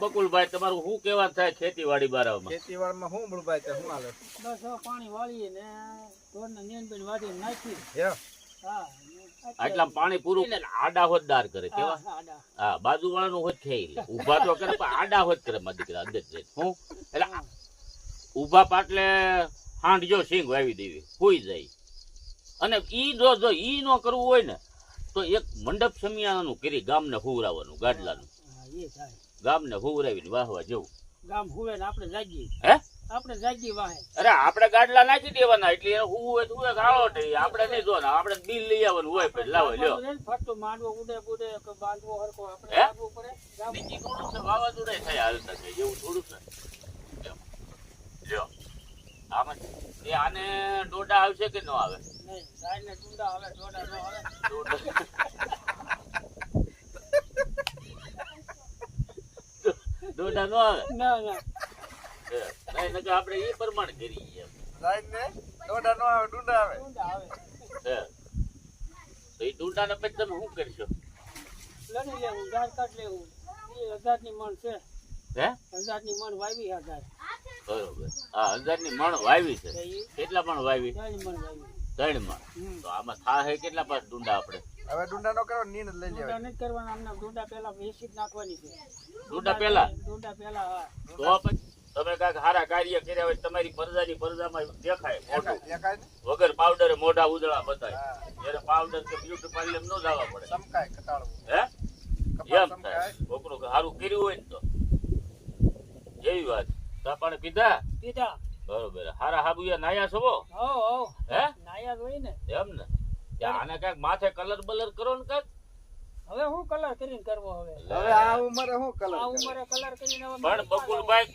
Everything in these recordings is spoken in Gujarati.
બકુલભાઈ તમારું શું કેવા થાય ખેતીવાડી બારામાં? ખેતીવાડીમાં શું બળબાઈ તે શું હાલે? બસ પાણી વાળીએ ને ઢોરને નેનબેન વાળીને નાખી હા? આટલા પાણી પૂરું ને આડા હોતદાર કરે કેવા? હા, બાજુ વાળાનું હોત ખેઈ લે ઊભા તો કરે પણ આડા હોત કરે મારા દીકરા અંદર જઈને હું? એટલે ઊભા પાટલે હાંડ જો સિંગ વાવી દેવી હોઈ જાય. અને ઈ જો જો ઈ નો કરવું હોય ને તો એક મંડપ સમિયાનું કરી ગામને હુવરાવાનું ગાડલાનું. હા, એ થાય. ગામને હુવરાવીને વાહવા જવું. ગામ હુવે ને આપણે જાગીએ. હે? આપણે જાગી વાહે. અરે આપણે ગાડલા નાખી દેવાના એટલે એને હુવે તો હુવે ગાળો થઈ આપણે નહીં જોવાના. આપણે બિલ લઈ આવવાનું હોય પછી લાવો લ્યો. બધું માંડવો ઉડે બુડે કે બાંધવો હરકો આપણે હે? પડે. બીજી થોડું છે વાવાઝોડા થાય હાલતા છે એવું થોડું છે. લ્યો. આમાં એ આને ડોડા આવશે કે ન આવે? નહીં ગાયને ચૂંડા આવે ડોડા ન આવે. ડોડા ડોડા નો આવે. ના ના. નહીં નકર આપણે એ પ્રમાણ કરીએ એમ. લાઈન ને દોડા નો આવે ડુંડા આવે. ડુંડા આવે. હે. તો એ ડોડાને પછી તમે શું કરશો? લડી લેવું ગાય કાઢ લેવું એ હજારની મણ છે. હે? હજારની મણ વાવી હજાર. બરોબર. હા હજારની મણ વાવી છે. એ કેટલા મણ વાવી ત્રણ મણ વાવી ત્રણ મણ. હમ. તો આમાં થાય કેટલા પાસ ડુંડા આપણે? હવે ડુંડા નો કરો નીંદ લઈ લેવા નથી કરવાના અમને ડુંડા પહેલા વેસી જ નાખવાની છે. ડુંડા પહેલા? ડુંડા પહેલા હા. તો પછી તમે કાંઈક સારા કાર્ય કર્યા હોય તમારી પરજાની પરજામાં દેખાય મોઢું. દેખાય ને? વગર પાવડર મોઢા ઉજળા બતાય જ્યારે પાવડર કે બ્યુટી પાર્લર ન જવા પડે. સમકાય કટાળવું હે? કપાળ એમ થાય. છોકરું સારું કર્યું હોય ને તો. એવી વાત. પાણી પીધા? પીધા. બરોબર. હારા હાબુયા નાયા છો હો? હો હે. નાયા હોય ને. એમ ને? આને કંઈક માથે કલર બલર કરો ને કાંઈક. હવે હું કલર કરીને કરવો હવે? હવે આ ઉંમરે હું કલર આ ઉંમરે કલર કરીને હવે પણ બકુલભાઈ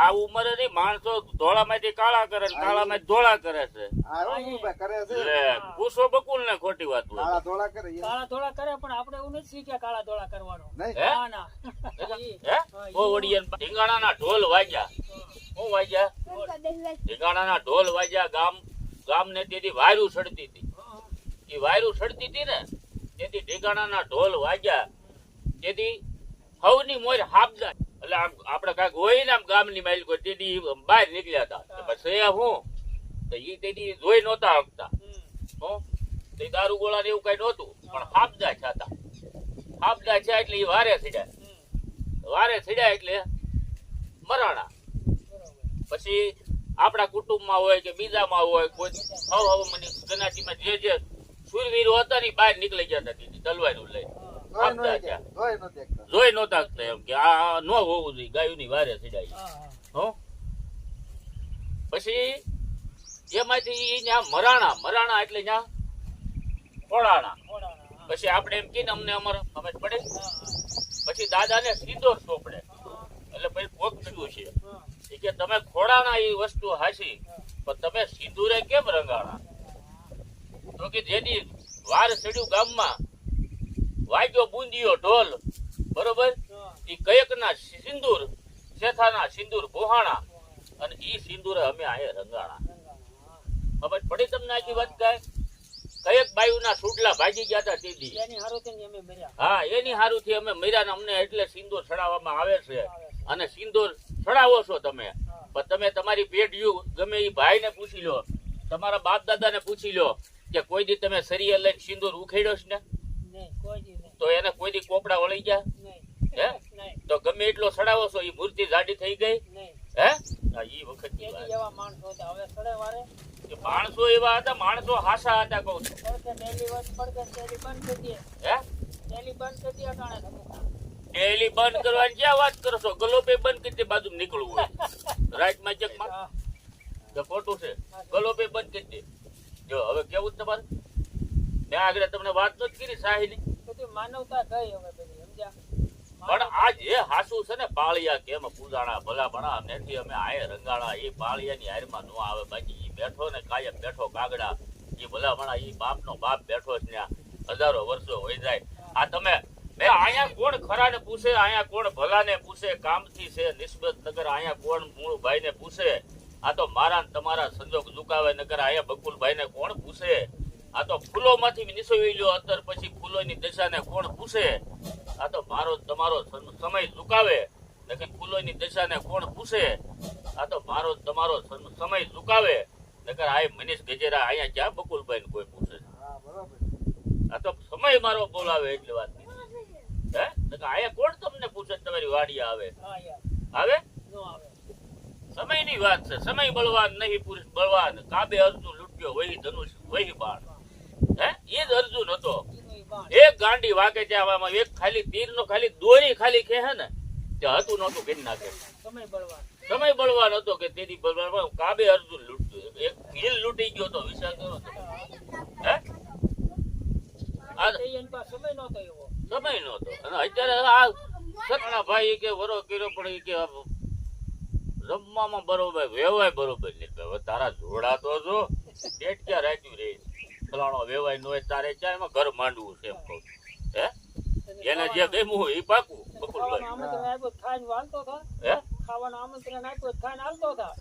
આ ઉંમરે નહીં માણસો ધોળામાંથી કાળા કરે ને કાળામાંથી ધોળા કરે છે. કરે છે. પૂછો બકુલ ને ખોટી વાત કાળા ધોળા કરે કાળા ધોળા કરે પણ આપણે એવું નથી શીખ્યા કાળા ધોળા કરવાનો. નહીં. હે? ના ના. હે? ઓ ઢીંગાણાના ઢોલ વાગ્યા. શું વાગ્યા? ઢીંગાણાના ઢોલ વાગ્યા ગામ ગામ ને તેથી વાયરું સડતી હતી. એ વાયરું સડતી હતી ને તેથી ઢેકાણાના ઢોલ વાગ્યા. તેથી હવની મોર હાબદા. એટલે આમ આપણે કાંઈક હોય ને આમ ગામની માઇલ કોઈ તેથી બહાર નીકળ્યા હતા. પછી હું? તો એ તેથી જોઈ નહોતા આપતા. હું? તે દારૂ ગોળા ને એવું કઈ નહોતું, પણ હાબદા છે હતા. હાબદા છે એટલે એ વારે છીડ્યા વારે છીડ્યા એટલે મરાણા. પછી આપણા કુટુંબમાં હોય કે બીજામાં હોય, કોઈ હવ હવ મને ગનાટીમાં જે જે સુરવીરો હતા ને બહાર નીકળી ગયા દીદી તલવારું લઈ નો નો. જોઈ નતા એમ કે આ ન હોવું જોઈએ ગાયોની વારે થયા હા પછી એમાંથી ન્યા મરાણા મરાણા એટલે ત્યાં ખોડાણા પછી આપણે એમ કહીને અમને અમારે સમજ પડે? પછી દાદાને સીધો સોપડે. એટલે પછી પોખ્યું છે. કે તમે ખોડાણા એ વસ્તુ હાસી પણ તમે સિંદૂરે કેમ રંગાણા? તો કે જેની વાર ચડ્યું ગામમાં વાગ્યો બુંદીયો ઢોલ બરોબર? હા. કયકના સિંદૂર શેથાના સિંદૂર ભોહાણા અને ઈ સિંદૂરે અમે આયે રંગાણા. ખબર પડી તમને આખી વાત કાંઈ? કયક બાયુના સુડલા ભાગી ગયા હતા તે એની હારુથી અમે મર્યા. હા એની હારુથી અમે મર્યા ને અમને એટલે સિંદૂર ચડાવવામાં આવે છે. અને સિંદૂર ચડાવો છો તમે. પણ તમે તમારી પેઢીયું ગમે એ ભાઈને પૂછી લો. તમારા બાપ દાદાને પૂછી લો. કે કોઈ દી તમે સરિયલ લઈને સિંદૂર ઉખેડ્યો છે ને? તો એને કોઈ દી કોપડા વળી ગયા? હે? તો ગમે એટલો સડાવો છો એ મૂર્તિ જાડી થઈ ગઈ? હે? ઈ વખત માણસો હવે સડે વારે. માણસો એવા હતા માણસો હાસા હતા કઉ ડેલી બંધ કરવાની ક્યાં વાત કરો છો? ગલોપે બંધ કરી દે બાજુ નીકળવું હોય. રાઈટમાં ચેકમાં હા, કે ખોટું છે. ગલોપે બંધ કરી દે. જો હવે કેવું છે તમારે? મેં આગળ તમને વાત નથી કરી સાહીની બધી માનવતા ગઈ હવે બધી સમજ્યા? પણ આ જે હાસુ છે ને પાળિયા કેમ પૂજાણા ભલા ભણા નેથી અમે આયે રંગાળા એ પાળિયાની હારમાં નો આવે. બાકી એ બેઠો ને કાયમ બેઠો કાગડા એ ભલા ભણા એ બાપ નો બાપ બેઠો છે ત્યાં. હજારો વર્ષો હોય જાય. આ તમે બે અહીંયા કોણ ખરાને પૂછે અહીંયા કોણ ભલા ને પૂછે કામથી છે નિસ્બત નગર અહીંયા કોણ મૂળ ભાઈને પૂછે? આ તો મારા તમારા સંજોગ ઝુકાવે નગર અહીંયા બકુલભાઈને કોણ પૂછે? આ તો ફૂલોમાંથી નિસવી લ્યો અત્યાર પછી ફૂલોની દશાને કોણ પૂછે? આ તો મારો તમારો સમ- સમય ઝુકાવે નકર ફૂલોની દશાને કોણ પૂછે? આ તો મારો તમારો સમ- સમય ઝુકાવે નકર આ મનીષ ગજેરા અહીંયા ક્યાં બકુલભાઈ ને કોઈ પૂછે? હા બરોબર. આ તો સમય મારો બોલાવે એટલે વાત હે? નકર અહીંયા કોણ તમને પૂછે તમારી વાડી આવે? હા યાર આવે? સમયની વાત છે. સમય બળવાન નહીં પુરુષ બળવાન. કાબે અર્જુન લૂટ્યો વહી ધનુષ વહી બાણ. હે? એ જ અર્જુન હતો. એક ગાંડી વાગે છે આવામાં એક ખાલી તીર નો ખાલી દોરી ખાલી કે હે ને તે હતું નહોતું કરી નાખે. સમય બળવાન. સમય બળવાન હતો કે તેની બળવાન કાબે અર્જુન લૂંટતું. એક હિલ લૂટી ગયો તો વિચાર કરો. હે? સમય નહોતો સમય નહોતો. અને અત્યારે આ સટણા ભાઈ કે વરો કર્યો પણ કે આ રમવામાં બરોબર વેવાય બરોબર નહીં. હવે તારા જોડા તો જો. પેટ ક્યાં રાખ્યું રે. ફલાણો વેવાય નો તારે ક્યાં? એમાં ઘર માંડવું છે એમ કહું હે? એને જે ગમ્યું એ પાકું ખાવાનું બકુલભાઈ આમંત્રણ આપ્યું ખાવાનું આમંત્રણ આપ્યું તો ખાઈને હાલતો થા.